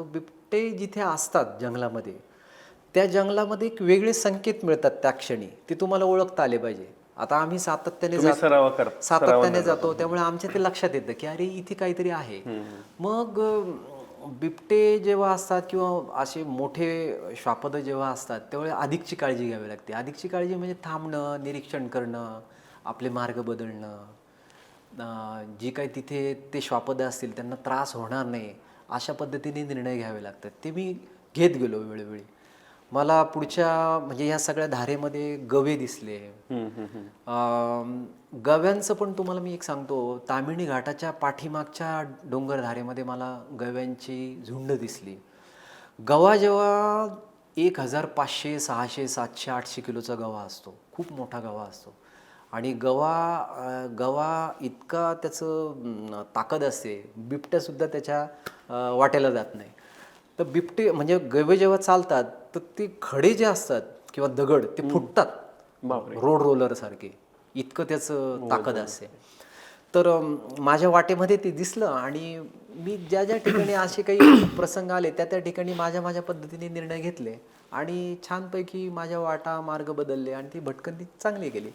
सांगतो बिबटे जिथे असतात जंगलामध्ये त्या जंगलामध्ये एक वेगळे संकेत मिळतात त्या क्षणी. ते तुम्हाला ओळखता आले पाहिजे. आता आम्ही सातत्याने सातत्याने जातो त्यामुळे आमच्या ते लक्षात येतं की अरे इथे काहीतरी आहे. मग बिबटे जेव्हा असतात किंवा असे मोठे श्वापद जेव्हा असतात त्यावेळी अधिकची काळजी घ्यावी लागते. अधिकची काळजी म्हणजे थांबणं निरीक्षण करणं आपले मार्ग बदलणं. जी काही तिथे ते श्वापद असतील त्यांना त्रास होणार नाही. अशा पद्धतीने निर्णय घ्यावे लागतात. ते मी घेत गेलो वेळोवेळी. मला पुढच्या म्हणजे ह्या सगळ्या धारेमध्ये गवे दिसले. गव्यांचं पण तुम्हाला मी एक सांगतो. तामिणी घाटाच्या पाठीमागच्या डोंगर धारेमध्ये मला गव्यांची झुंड दिसली. गवा जेव्हा एक हजार पाचशे सहाशे सातशे आठशे किलोचा गवा असतो. खूप मोठा गवा असतो. आणि गवा गवा इतका त्याचं ताकद असते. बिबट्यासुद्धा त्याच्या वाट्याला जात नाही. तर बिबटे म्हणजे गवे जेव्हा चालतात तर ते खडे जे असतात किंवा दगड ते फुटतात. रोड रोलर सारखे. इतकं त्याचं ताकद असते. तर माझ्या वाटेमध्ये ते दिसलं आणि मी ज्या ज्या ठिकाणी असे काही प्रसंग आले त्या त्या ठिकाणी माझ्या माझ्या पद्धतीने निर्णय घेतले आणि छानपैकी माझ्या वाटा मार्ग बदलले आणि ती भटकंती चांगली गेली.